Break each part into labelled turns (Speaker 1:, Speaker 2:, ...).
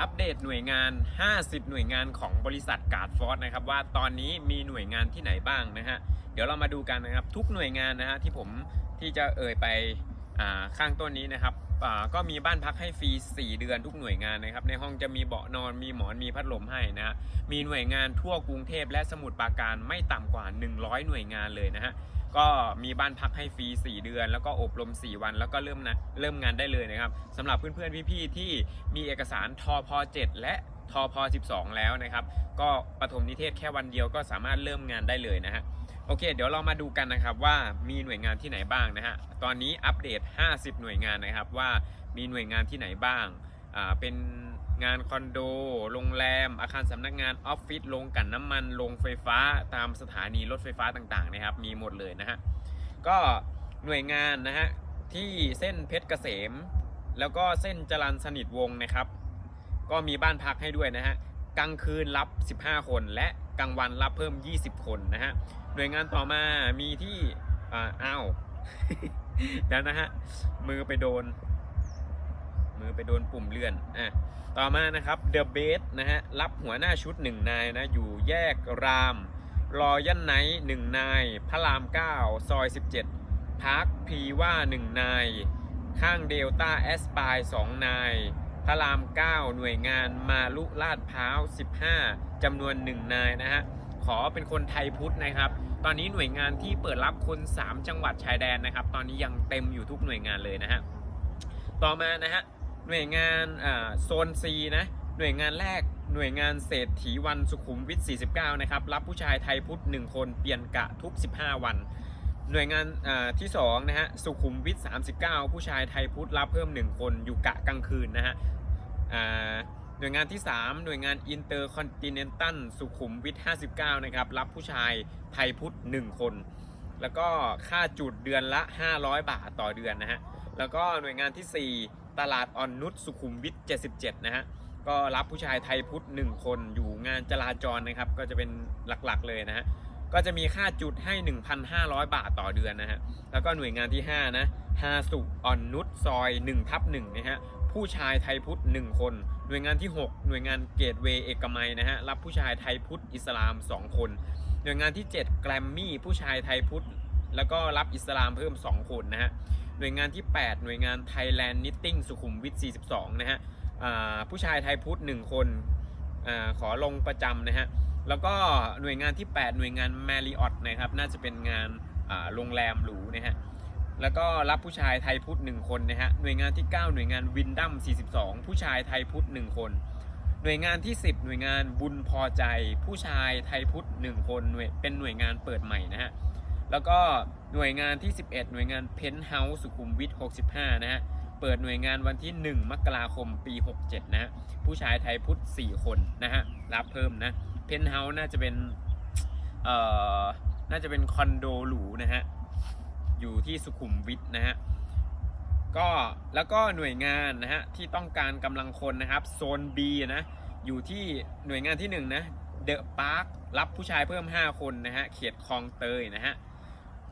Speaker 1: อัปเดตหน่วยงาน 50 หน่วยงานของบริษัทการ์ดฟอสนะครับว่าตอนนี้มีหน่วยงานที่ไหนบ้างนะฮะเดี๋ยวเรามาดูกันนะครับทุกหน่วยงานนะฮะที่ผมที่จะเอ่ยไปอ่าข้างต้นนี้นะครับอ่าก็มีบ้านพักให้ฟรี 4 เดือนทุกหน่วยงานนะครับ ในห้องจะมีเบาะนอนมีหมอนมีพัดลมให้นะฮะมีหน่วยงานทั่วกรุงเทพและสมุทรปราการไม่ต่ำกว่า 100 หน่วยงานเลยนะฮะ ก็มีบ้านพักให้ฟรี 4 เดือน แล้วก็อบรม 4 วัน แล้วก็เริ่มนะเริ่มงานได้เลยนะครับสำหรับเพื่อนๆพี่ๆที่มีเอกสารทอพ7และทอพ12 แล้วนะครับ ก็ปฐมนิเทศแค่วันเดียวก็สามารถเริ่มงานได้เลยนะฮะโอเค เดี๋ยวเรามาดูกันนะครับว่ามีหน่วยงานที่ไหนบ้างนะฮะตอนนี้อัปเดต 50 หน่วยงานนะครับว่ามีหน่วยงานที่ไหนบ้างอ่าเป็น งานคอนโด โรงแรม อาคารสำนักงานออฟฟิศโรงกลั่นน้ำมันโรงไฟฟ้าตามสถานีรถไฟฟ้าต่างๆนะครับ มีหมดเลยนะฮะ ก็หน่วยงานนะฮะ ที่เส้นเพชรเกษม แล้วก็เส้นจรันสนิทวงนะครับ ก็มีบ้านพักให้ด้วยนะฮะกลางคืนรับ 15 คน และกลางวันรับเพิ่ม 20 คนนะฮะหน่วยงานต่อมามีที่อ้าวเดี๋ยวนะฮะมือไปโดน มือไปโดนปุ่มเลื่อนอะต่อมานะครับ The b a s นะฮะรับหัวหน้าชุดหนึ่งนายนะอยู่แยกรามรอยันไนท์หนึ่งนาย พระราม9ซอย17พาร์คพีว่าหนึ่งนาย ข้างเดลต้าแอสปายสองนาย พระราม 9 หน่วยงานมาลุลาดพร้าว 15จำนวน 1 นายนะฮะ ขอเป็นคนไทยพุทธนะครับ ตอนนี้หน่วยงานที่เปิดรับคน 3 จังหวัดชายแดนนะครับ ตอนนี้ยังเต็มอยู่ทุกหน่วยงานเลยนะฮะ ต่อมานะฮะ หน่วยงานโซน C นะหน่วยงานแรกหน่วยงานเศรษฐีวันสุขุมวิท 49 นะครับ รับผู้ชายไทยพุทธ 1 คนเปลี่ยนกะทุก 15 วัน หน่วยงานที่2นะฮะสุขุมวิท 39 ผู้ชายไทยพุทธรับเพิ่ม 1 คนอยู่กะกลางคืนนะฮะหน่วยงานที่ 3 หน่วยงานอินเตอร์คอนติเนนตัลสุขุมวิท 59 นะครับ รับผู้ชายไทยพุทธ 1 คน แล้วก็ค่าจุดเดือนละ 500 บาทต่อเดือนนะฮะแล้วก็หน่วยงานที่ 4 ตลาดอ่อนนุชสุขุมวิท 77 นะฮะ ก็รับผู้ชายไทยพุทธ 1 คนอยู่งานจราจรนะครับ ก็จะเป็นหลักๆเลยนะฮะ ก็จะมีค่าจุดให้ 1,500 บาทต่อเดือนนะฮะ แล้วก็หน่วยงานที่ 5 นะฮาสุอ่อนนุชซอย1ทับ1นะฮะผู้ชายไทยพุทธ 1 คน หน่วยงานที่ 6 หน่วยงานเกตเวย์เอกมัยนะฮะ รับผู้ชายไทยพุทธอิสลาม 2 คน หน่วยงานที่ 7 แกรมมี่ผู้ชายไทยพุทธ แล้วก็รับอิสลามเพิ่ม 2 คนนะฮะ หน่วยงานที่ 8 หน่วยงาน Thailand Knitting สุขุมวิท 42 นะฮะผู้ชายไทยพุทธ1คนอขอลงประจำนะฮะ แล้วก็หน่วยงานที่ 8 หน่วยงาน Marriott นะครับ น่าจะเป็นงานโรงแรมหรูนะฮะ แล้วก็รับผู้ชายไทยพุทธ1คนนะฮะ หน่วยงานที่ 9 หน่วยงานวินดัม42 ผู้ชายไทยพุทธ1คนหน่วยงานที่ 10 หน่วยงานบุญพอใจ ผู้ชายไทยพุทธ1คนหน่วยเป็นหน่วยงานเปิดใหม่นะฮะ แล้วก็ หน่วยงานที่ 11 หน่วยงานเพนท์เฮาส์สุขุมวิท 65 นะฮะ เปิดหน่วยงานวันที่ 1 มกราคมปี 67 นะฮะ ผู้ชายไทยพุทธ 4 คนนะฮะ รับเพิ่มนะ เพนท์เฮาส์น่าจะเป็น เอ่อ น่าจะเป็นคอนโดหรูนะฮะ อยู่ที่สุขุมวิทนะฮะก็แล้วก็หน่วยงานนะฮะที่ต้องการกำลังคนนะครับโซน B นะอยู่ที่หน่วยงานที่1นะเดอะพาร์ครับผู้ชายเพิ่ม 5 คนนะฮะเขตคลองเตยนะฮะ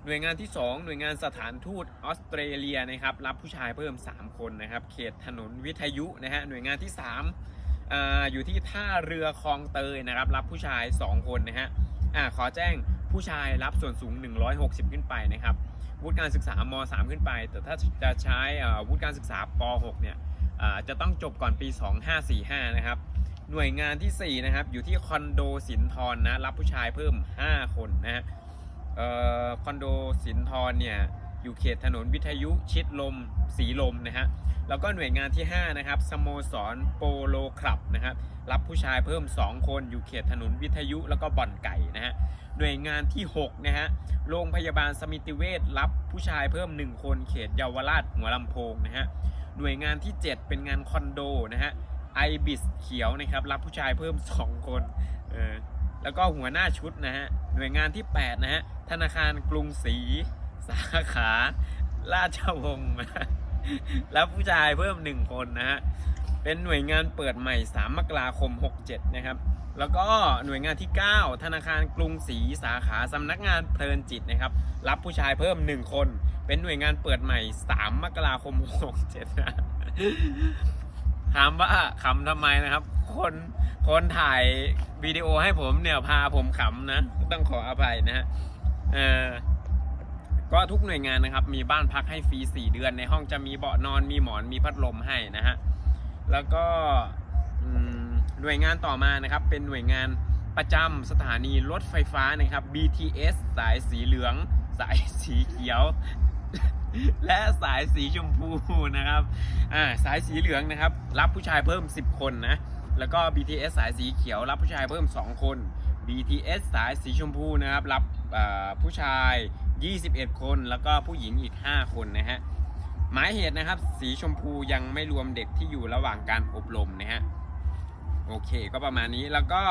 Speaker 1: หน่วยงานที่ 2 หน่วยงานสถานทูตออสเตรเลียนะครับรับผู้ชายเพิ่ม 3 คนนะครับ เขตถนนวิทยุนะฮะหน่วยงานที่3ออยู่ที่ท่าเรือคลองเตยนะครับ รับผู้ชาย 2 คนนะฮะอ่าขอแจ้งผู้ชายรับส่วนสูง 160 ขึ้นไปนะครับวุฒิการศึกษาม3ขึ้นไป แต่ถ้าจะใช้วุฒิการศึกษาป 6 เนี่ยจะต้องจบก่อนปี 2545 นะครับ หน่วยงานทีสี่4 นะครับ อยู่ที่คอนโดสินทรนะรับผู้ชายเพิ่ม 5 คนนะฮะ คอนโดสินทรเนี่ยอยู่เขตถนนวิทยุชิดลมสีลมนะฮะแล้วก็หน่วยงานที่ 5 นะครับสโมสรโปโลคลับนะครับรับผู้ชายเพิ่ม 2 คนอยู่เขตถนนวิทยุแล้วก็บ่อนไก่นะฮะหน่วยงานที่6นะฮะโรงพยาบาลสมิติเวชรับผู้ชายเพิ่ม 1 คน เขตเยาวราชหัวลำโพงนะฮะหน่วยงานที่ 7 เป็นงานคอนโดนะฮะไอบิสเขียวนะครับรับผู้ชายเพิ่ม 2 คนเออแล้วก็หัวหน้าชุดนะฮะหน่วยงานที่8นะฮะ ธนาคารกรุงศรีสาขาราชวงศ์รับผู้ชายเพิ่ม1คนนะฮะ เป็นหน่วยงานเปิดใหม่ 3 มกราคม 67 นะครับ แล้วก็หน่วยงานที่ 9 ธนาคารกรุงศรีสาขาสำนักงานเพลินจิตนะครับ รับผู้ชายเพิ่ม 1 คน เป็นหน่วยงานเปิดใหม่ 3 มกราคม 67 นะถามว่าขำทำไมนะครับ คนคนถ่ายวิดีโอให้ผมเนี่ยพาผมขำนะ ต้องขออภัยนะฮะ เออก็ทุกหน่วยงานนะครับ มีบ้านพักให้ฟรี4เดือน ในห้องจะมีเบาะนอนมีหมอนมีพัดลมให้นะฮะแล้วก็หน่วยงานต่อมานะครับ เป็นหน่วยงานประจำสถานีรถไฟฟ้านะครับ BTS สายสีเหลือง สายสีเขียว และสายสีชมพูนะครับอ่าสายสีเหลืองนะครับ รับผู้ชายเพิ่ม 10 คนนะแล้วก็ BTS สายสีเขียว รับผู้ชายเพิ่ม 2 คน BTS สายสีชมพูนะครับ รับ ผู้ชาย 21 คน แล้วก็ผู้หญิงอีก 5 คนนะฮะหมายเหตุนะครับ สีชมพูยังไม่รวมเด็กที่อยู่ระหว่างการอบรมนะฮะโอเคก็ประมาณนี้แล้วก็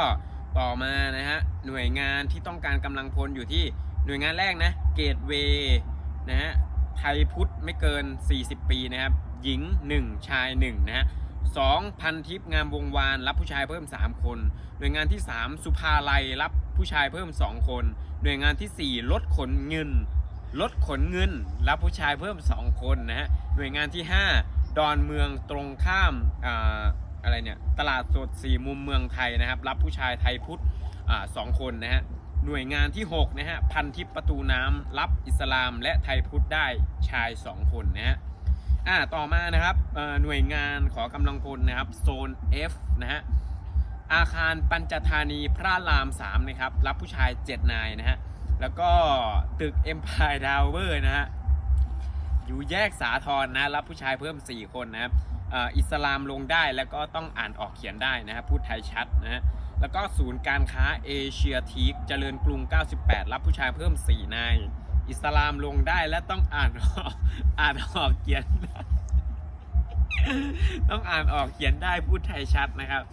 Speaker 1: ต่อมานะฮะหน่วยงานที่ต้องการกำลังพลอยู่ที่หน่วยงานแรกนะเกตเวย์นะฮะไทยพุทธไม่เกิน 40 ปีนะครับ หญิง 1 ชาย 1 นะฮะสองพันทิพย์งามวงวาน รับผู้ชายเพิ่ม 3 คน หน่วยงานที่ 3 สุภาลัยรับ ผู้ชายเพิ่ม 2 คน หน่วยงานทีสี่ 4 ลดขนเงิน ลดขนเงิน รับผู้ชายเพิ่ม 2 คนนะฮะ หน่วยงานที่ 5 ดอนเมืองตรงข้ามอ่าอะไรเนี่ย ตลาดสดสี่มุมเมืองไทยนะครับ รับผู้ชายไทยพุทธอ่าสองคนนะฮะ หน่วยงานที่ 6 นะฮะ พันทิพประตูน้ำรับอิสลามและไทยพุทธได้ชาย 2 คนนะฮะอ่าต่อมานะครับหน่วยงานขอกำลังพลนะครับ โซน F นะฮะ อาคารปัญจธานีพระราม3นะครับ รับผู้ชาย 7 นายนะฮะ แล้วก็ตึก Empire Tower นะฮะ อยู่แยกสาทรนะ รับผู้ชายเพิ่ม 4 คนนะครับอิสลามลงได้แล้วก็ต้องอ่านออกเขียนได้นะครับพูดไทยชัดนะฮะ แล้วก็ศูนย์การค้าเอเชียทีคเจริญกรุง 98 รับผู้ชายเพิ่ม 4 นาย อิสลามลงได้และต้องอ่านออกอ่านออกเขียน ต้องอ่านออกเขียนได้พูดไทยชัดนะครับ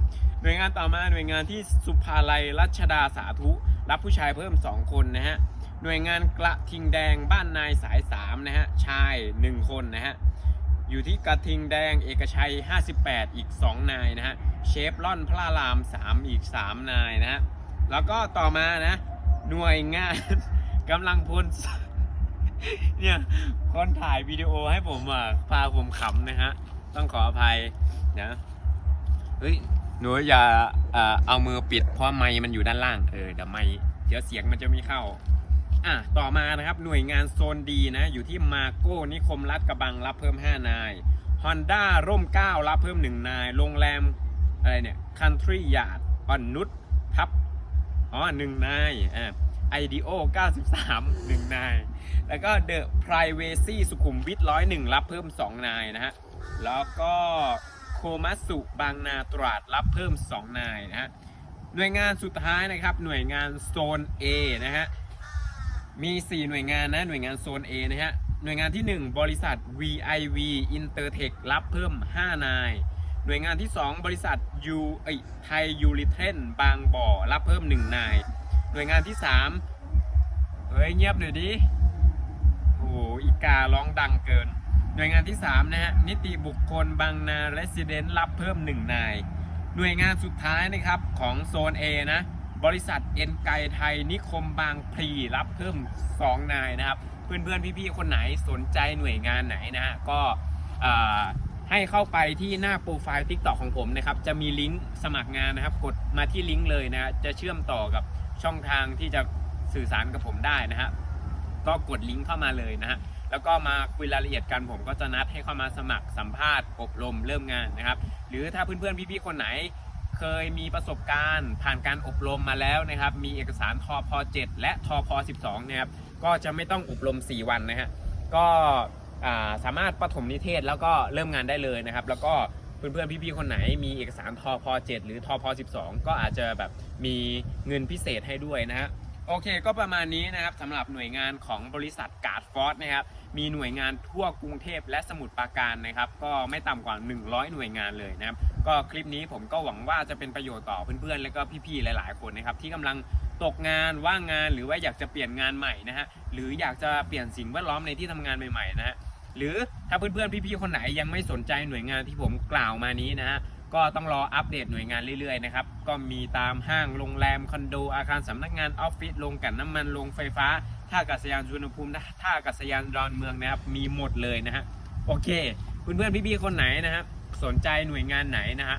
Speaker 1: หน่วยงานต่อมาหน่วยงานที่สุภาลัยรัชดาสาธุ รับผู้ชายเพิ่ม 2 คนนะฮะหน่วยงานกระทิงแดงบ้านนายสาย3นะฮะชาย 1 คนนะฮะอยู่ที่กระทิงแดงเอกชัย 58 อีก 2 นายนะฮะเชฟล่อนพระราม 3 อีก 3 นายนะฮะแล้วก็ต่อมานะหน่วยงานกำลังพลเนี่ยคนถ่ายวิดีโอให้ผมอะพาผมขำนะฮะ ต้องขออภัยนะ เฮ้ยหนูอย่าเอ่อเอามือปิดเพราะไมค์มันอยู่ด้านล่างเออเดี๋ยวไมค์เดี๋ยวเสียงมันจะไม่เข้า อะต่อมานะครับหน่วยงานโซนดีนะ อยู่ที่มาโก้นิคมรัดกระบังรับเพิ่ม 5 นาย Honda ร่ม 9 รับเพิ่ม 1 นาย โรงแรมอะไรเนี่ย Country Yard อ่อนนุชทับอ๋อหนึ่งนายอ่า IDEO 93 1 นาย แล้วก็ The Privacy สุขุมวิท101 รับเพิ่ม 2 นายนะฮะ แล้วก็ โคมัสุบางนาตราดรับเพิ่ม 2 นายนะฮะหน่วยงานสุดท้ายนะครับหน่วยงานโซน A นะฮะมี 4 หน่วยงานนะหน่วยงานโซน A นะฮะหน่วยงานที่ 1 บริษัท VIV Intertech รับเพิ่ม 5 นาย หน่วยงานที่ 2 บริษัทยูไอไทยยูริเทนบางบ่อรับเพิ่ม 1 นาย หน่วยงานที่ 3 เฮ้ยเงียบหน่อยดิโอ้โหอีการ้องดังเกิน น่วยงานที่ 3 นะฮะ นิติบุคคลบางนา Resident รับเพิ่ม 1 นาย หน่วยงานสุดท้ายนะครับของโซน A นะ บริษัทเอ็นไกไทยนิคมบางพลีรับเพิ่ม 2 นายนะครับ เพื่อนๆ พี่ๆ คนไหนสนใจหน่วยงานไหนนะฮะ ก็ให้เข้าไปที่หน้าโปรไฟล์ TikTok ของผมนะครับ จะมีลิงก์สมัครงานนะครับ กดมาที่ลิงก์เลยนะฮะจะเชื่อมต่อกับช่องทางที่จะสื่อสารกับผมได้นะฮะ ก็กดลิงก์เข้ามาเลยนะฮะ แล้วก็มาคุยรายละเอียดกันผมก็จะนัดให้เข้ามาสมัครสัมภาษณ์อบรมเริ่มงานนะครับ หรือถ้าเพื่อนๆพี่ๆคนไหน เคยมีประสบการณ์ ผ่านการอบรมมาแล้วนะครับ มีเอกสารทอพ7และทอพ12นะครับก็จะไม่ต้องอบรม 4 วันนะฮะก็สามารถประถมนิเทศแล้วก็เริ่มงานได้เลยนะครับ แล้วก็เพื่อนๆพี่ๆคนไหนมีเอกสารทอพ7หรือทอพ12 ก็อาจจะแบบมีเงินพิเศษให้ด้วยนะฮะ โอเคก็ประมาณนี้นะครับสำหรับหน่วยงานของบริษัทการ์ดฟอร์สนะครับมีหน่วยงานทั่วกรุงเทพและสมุทรปราการนะครับ ก็ไม่ต่ำกว่า 100 หน่วยงานเลยนะครับ ก็คลิปนี้ผมก็หวังว่าจะเป็นประโยชน์ต่อเพื่อนๆ และก็พี่ๆ หลายๆ คนนะครับ ที่กำลังตกงานว่างงานหรือว่าอยากจะเปลี่ยนงานใหม่นะฮะหรืออยากจะเปลี่ยนสิ่งแวดล้อมในที่ทำงานใหม่ๆนะฮะหรือถ้าเพื่อนๆ พี่ๆ คนไหนยังไม่สนใจหน่วยงานที่ผมกล่าวมานี้นะฮะ ก็ต้องรออัปเดตหน่วยงานเรื่อยๆนะครับ ก็มีตามห้างโรงแรมคอนโด อาคารสำนักงานออฟฟิศโรงกลั่นน้ำมันโรงไฟฟ้า ท่าอากาศยานสุวรรณภูมิท่าอากาศยานดอนเมืองนะครับ มีหมดเลยนะฮะ โอเค เพื่อนๆพี่ๆคนไหนนะครับสนใจหน่วยงานไหนนะฮะ